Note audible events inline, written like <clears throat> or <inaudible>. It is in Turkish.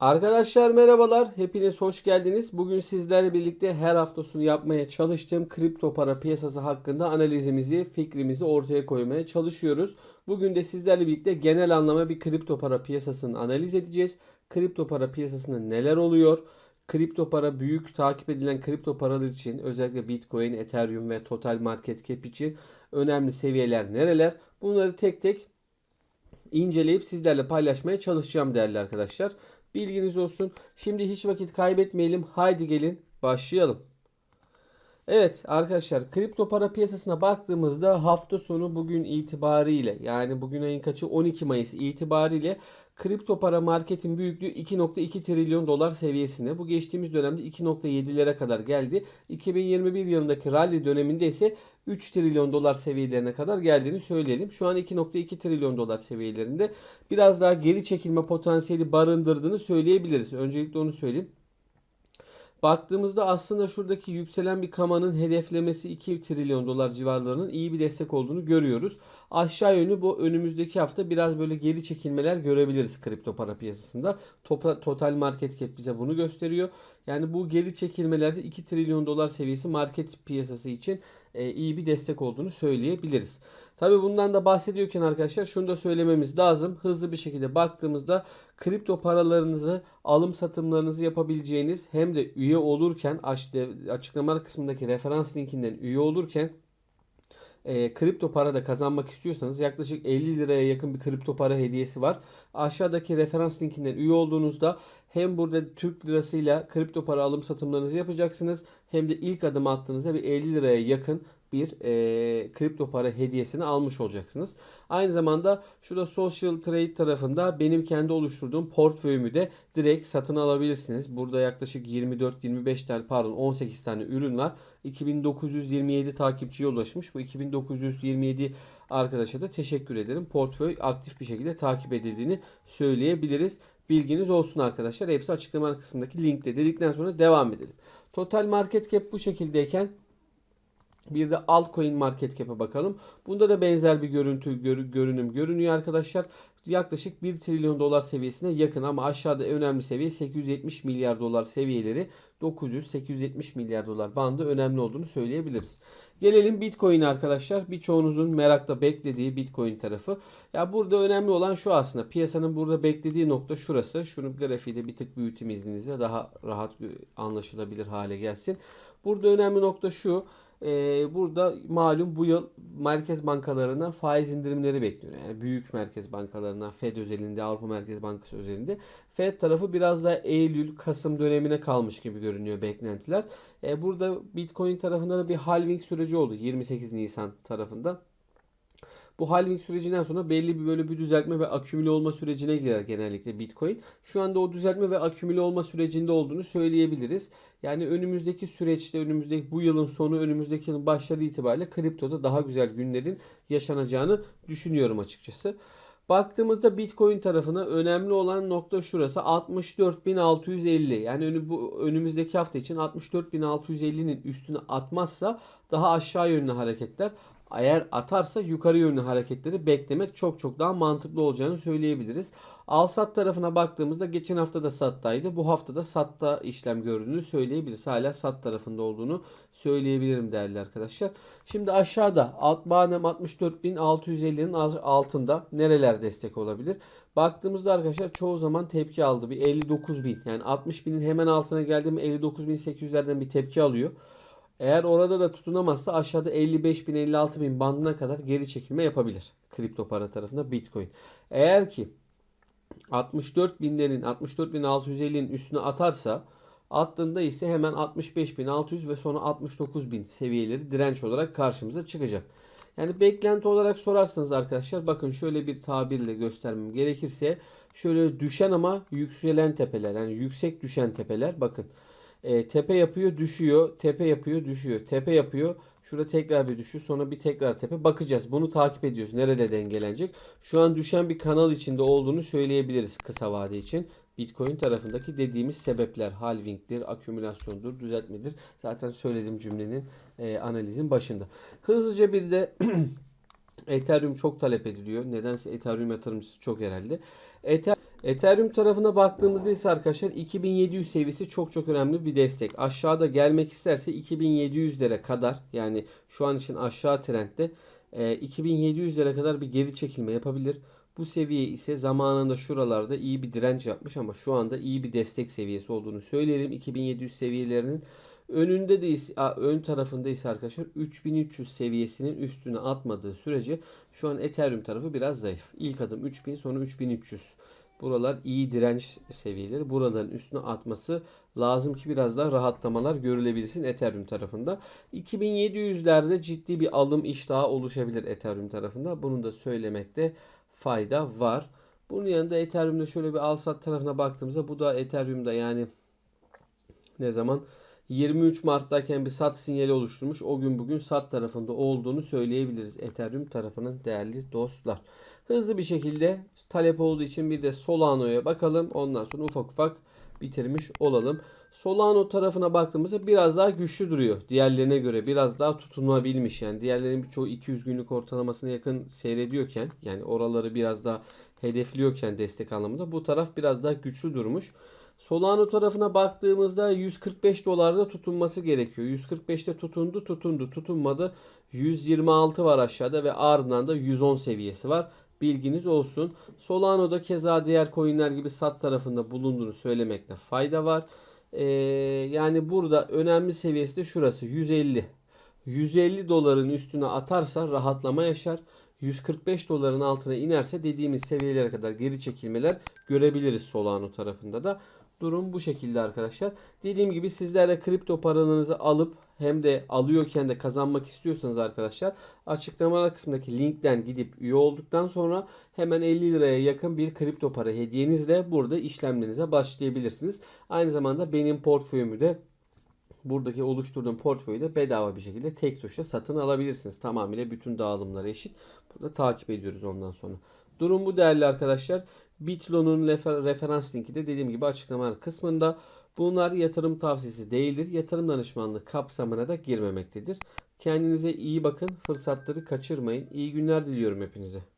Arkadaşlar merhabalar. Hepiniz hoş geldiniz. Bugün sizlerle birlikte her hafta sonu yapmaya çalıştığım kripto para piyasası hakkında analizimizi, fikrimizi ortaya koymaya çalışıyoruz. Bugün de sizlerle birlikte genel anlamda bir kripto para piyasasını analiz edeceğiz. Kripto para piyasasında neler oluyor? Kripto para büyük takip edilen kripto paralar için özellikle Bitcoin, Ethereum ve Total Market Cap için önemli seviyeler nereler? Bunları tek tek inceleyip sizlerle paylaşmaya çalışacağım değerli arkadaşlar. Bilginiz olsun. Şimdi hiç vakit kaybetmeyelim. Haydi gelin başlayalım. Evet arkadaşlar kripto para piyasasına baktığımızda hafta sonu bugün itibariyle yani bugün ayın kaçı 12 Mayıs itibariyle kripto para marketin büyüklüğü 2.2 trilyon dolar seviyesine. Bu geçtiğimiz dönemde 2.7'lere kadar geldi. 2021 yılındaki rally döneminde ise 3 trilyon dolar seviyelerine kadar geldiğini söyleyelim. Şu an 2.2 trilyon dolar seviyelerinde biraz daha geri çekilme potansiyeli barındırdığını söyleyebiliriz. Öncelikle onu söyleyeyim. Baktığımızda aslında şuradaki yükselen bir kamanın hedeflemesi 2 trilyon dolar civarlarının iyi bir destek olduğunu görüyoruz. Aşağı yönlü bu önümüzdeki hafta biraz böyle geri çekilmeler görebiliriz kripto para piyasasında. Total market cap bize bunu gösteriyor. Yani bu geri çekilmelerde 2 trilyon dolar seviyesi market piyasası için e, iyi bir destek olduğunu söyleyebiliriz. Tabi bundan da bahsediyorken arkadaşlar şunu da söylememiz lazım. Hızlı bir şekilde baktığımızda kripto paralarınızı alım satımlarınızı yapabileceğiniz hem de üye olurken aç- açıklamalar kısmındaki referans linkinden üye olurken e, kripto para da kazanmak istiyorsanız yaklaşık 50 liraya yakın bir kripto para hediyesi var. Aşağıdaki referans linkinden üye olduğunuzda hem burada Türk lirasıyla kripto para alım satımlarınızı yapacaksınız hem de ilk adım attığınızda bir 50 liraya yakın bir e, kripto para hediyesini almış olacaksınız. Aynı zamanda şurada Social Trade tarafında benim kendi oluşturduğum portföyümü de direkt satın alabilirsiniz. Burada yaklaşık 24-25 tane pardon 18 tane ürün var. 2927 takipçiye ulaşmış. Bu 2927 arkadaşa da teşekkür ederim. Portföy aktif bir şekilde takip edildiğini söyleyebiliriz. Bilginiz olsun arkadaşlar. Hepsi açıklama kısmındaki linkte dedikten sonra devam edelim. Total market cap bu şekildeyken bir de altcoin market cap'e bakalım. Bunda da benzer bir görüntü gör- görünüm görünüyor arkadaşlar. Yaklaşık 1 trilyon dolar seviyesine yakın ama aşağıda önemli seviye 870 milyar dolar seviyeleri 900-870 milyar dolar bandı önemli olduğunu söyleyebiliriz. Gelelim Bitcoin arkadaşlar. Birçoğunuzun merakla beklediği Bitcoin tarafı. Ya burada önemli olan şu aslında. Piyasanın burada beklediği nokta şurası. Şunu grafiği de bir tık büyüteyim izninizle. Daha rahat anlaşılabilir hale gelsin. Burada önemli nokta şu. Ee, burada malum bu yıl merkez bankalarına faiz indirimleri bekleniyor. Yani büyük merkez bankalarına Fed özelinde, Avrupa Merkez Bankası özelinde. Fed tarafı biraz daha Eylül, Kasım dönemine kalmış gibi görünüyor beklentiler. Ee, burada Bitcoin tarafında da bir halving süreci oldu 28 Nisan tarafında. Bu halving sürecinden sonra belli bir böyle bir düzeltme ve akümüle olma sürecine girer genellikle Bitcoin. Şu anda o düzeltme ve akümüle olma sürecinde olduğunu söyleyebiliriz. Yani önümüzdeki süreçte, önümüzdeki bu yılın sonu, önümüzdeki yılın başları itibariyle kriptoda daha güzel günlerin yaşanacağını düşünüyorum açıkçası. Baktığımızda Bitcoin tarafına önemli olan nokta şurası 64.650 yani önü, bu önümüzdeki hafta için 64.650'nin üstüne atmazsa daha aşağı yönlü hareketler eğer atarsa yukarı yönlü hareketleri beklemek çok çok daha mantıklı olacağını söyleyebiliriz. Al sat tarafına baktığımızda geçen hafta da sattaydı. Bu hafta da satta işlem gördüğünü söyleyebiliriz. Hala sat tarafında olduğunu söyleyebilirim değerli arkadaşlar. Şimdi aşağıda alt badem 64.650'nin altında nereler destek olabilir? Baktığımızda arkadaşlar çoğu zaman tepki aldı. Bir 59.000 yani 60.000'in hemen altına geldi mi 59.800'lerden bir tepki alıyor. Eğer orada da tutunamazsa aşağıda 55 bin 56 bin bandına kadar geri çekilme yapabilir. Kripto para tarafında Bitcoin. Eğer ki 64 binlerin 64 bin 650'nin üstüne atarsa attığında ise hemen 65 bin 600 ve sonra 69 bin seviyeleri direnç olarak karşımıza çıkacak. Yani beklenti olarak sorarsanız arkadaşlar bakın şöyle bir tabirle göstermem gerekirse şöyle düşen ama yükselen tepeler yani yüksek düşen tepeler bakın e, tepe yapıyor düşüyor. Tepe yapıyor düşüyor. Tepe yapıyor. Şurada tekrar bir düşüş sonra bir tekrar tepe. Bakacağız. Bunu takip ediyoruz. Nerede dengelenecek? Şu an düşen bir kanal içinde olduğunu söyleyebiliriz kısa vade için. Bitcoin tarafındaki dediğimiz sebepler halvingdir, akümülasyondur, düzeltmedir. Zaten söylediğim cümlenin e, analizin başında. Hızlıca bir de <clears throat> Ethereum çok talep ediliyor. Nedense Ethereum yatırımcısı çok herhalde. Ether Ethereum tarafına baktığımızda ise arkadaşlar 2700 seviyesi çok çok önemli bir destek. Aşağıda gelmek isterse 2700'lere kadar yani şu an için aşağı trendde e, 2700'lere kadar bir geri çekilme yapabilir. Bu seviye ise zamanında şuralarda iyi bir direnç yapmış ama şu anda iyi bir destek seviyesi olduğunu söyleyelim. 2700 seviyelerinin önünde de ön tarafında ise arkadaşlar 3300 seviyesinin üstüne atmadığı sürece şu an Ethereum tarafı biraz zayıf. İlk adım 3000 sonra 3300. Buralar iyi direnç seviyeleri. Buraların üstüne atması lazım ki biraz daha rahatlamalar görülebilsin Ethereum tarafında. 2700'lerde ciddi bir alım iştahı oluşabilir Ethereum tarafında. Bunu da söylemekte fayda var. Bunun yanında Ethereum'da şöyle bir al sat tarafına baktığımızda bu da Ethereum'da yani ne zaman 23 Mart'tayken bir sat sinyali oluşturmuş. O gün bugün sat tarafında olduğunu söyleyebiliriz Ethereum tarafının değerli dostlar. Hızlı bir şekilde talep olduğu için bir de Solano'ya bakalım. Ondan sonra ufak ufak bitirmiş olalım. Solano tarafına baktığımızda biraz daha güçlü duruyor. Diğerlerine göre biraz daha tutunabilmiş. Yani diğerlerinin birçoğu 200 günlük ortalamasına yakın seyrediyorken yani oraları biraz daha hedefliyorken destek anlamında bu taraf biraz daha güçlü durmuş. Solano tarafına baktığımızda 145 dolarda tutunması gerekiyor. 145'te tutundu, tutundu, tutunmadı. 126 var aşağıda ve ardından da 110 seviyesi var. Bilginiz olsun. Solano'da keza diğer coinler gibi sat tarafında bulunduğunu söylemekte fayda var. Ee, yani burada önemli seviyesi de şurası 150. 150 doların üstüne atarsa rahatlama yaşar. 145 doların altına inerse dediğimiz seviyelere kadar geri çekilmeler görebiliriz Solano tarafında da. Durum bu şekilde arkadaşlar. Dediğim gibi sizler de kripto paralarınızı alıp hem de alıyorken de kazanmak istiyorsanız arkadaşlar açıklamalar kısmındaki linkten gidip üye olduktan sonra hemen 50 liraya yakın bir kripto para hediyenizle burada işlemlerinize başlayabilirsiniz. Aynı zamanda benim portföyümü de buradaki oluşturduğum portföyü de bedava bir şekilde tek tuşla satın alabilirsiniz. Tamamıyla bütün dağılımları eşit. Burada takip ediyoruz ondan sonra. Durum bu değerli arkadaşlar. Bitlo'nun refer- referans linki de dediğim gibi açıklamalar kısmında. Bunlar yatırım tavsiyesi değildir. Yatırım danışmanlığı kapsamına da girmemektedir. Kendinize iyi bakın. Fırsatları kaçırmayın. İyi günler diliyorum hepinize.